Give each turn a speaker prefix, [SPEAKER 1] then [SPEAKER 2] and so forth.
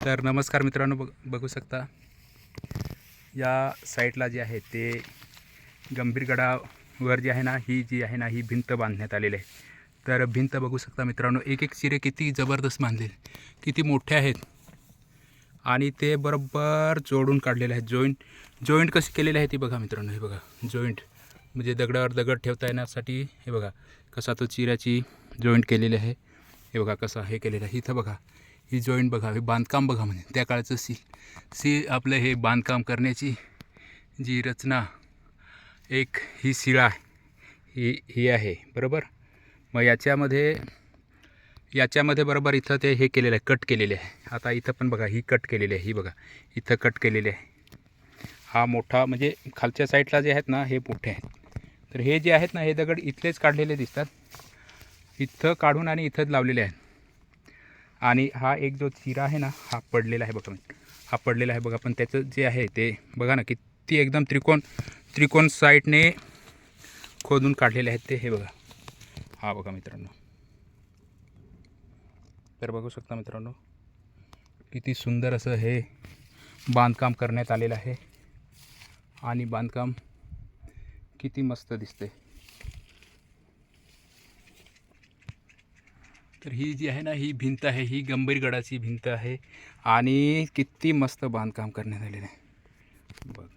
[SPEAKER 1] तर नमस्कार मित्रांनो बघ बघू शकता. या साईडला जे आहे ते गंभीरगडावर जी आहे ना ही जी आहे ना ही भिंत बांधण्यात आलेली आहे. तर भिंत बघू शकता मित्रांनो एक एक चिरे किती जबरदस्त बांधले किती मोठे आहेत. आणि ते बरोबर जोडून काढलेले आहेत. जॉईंट जॉईंट कसे केलेले आहे ती बघा मित्रांनो हे बघा. जॉईंट म्हणजे दगडावर दगड ठेवता येण्यासाठी हे बघा कसा तो चिऱ्याची जॉईंट केलेली आहे. हे बघा कसा हे केलेलं आहे. इथं बघा. ही जॉईंट बघा हे बांधकाम बघा म्हणजे त्या काळचं सी सी आपलं हे बांधकाम करण्याची जी रचना एक ही शिळा ही ही आहे बरोबर? मग याच्यामध्ये याच्यामध्ये बरोबर इथं ते हे केलेलं आहे कट केलेले आहे. आता इथं पण बघा ही कट केलेली आहे ही बघा इथं कट केलेली आहे. हा मोठा म्हणजे खालच्या साईडला जे आहेत ना हे मोठे आहेत. तर हे जे आहेत ना हे दगड इथलेच काढलेले दिसतात. इथं काढून आणि इथंच लावलेले आहेत. आणि हा एक जो चिरा आहे ना हा पडलेला आहे बघा हा पडलेला आहे बघा पण त्याचं जे आहे ते बघा ना किती एकदम त्रिकोण त्रिकोण साईडने खोदून काढलेले आहेत ते हे बघा. हा बघा मित्रांनो. तर बघू शकता मित्रांनो किती सुंदर असं हे बांधकाम करण्यात आलेलं आहे. आणि बांधकाम किती मस्त दिसते तर ही जी आहे ना ही भिंत आहे ही गंभीरगडाची भिंत आहे. आणि किती मस्त बांधकाम करण्यात आलेलं आहे. बघ.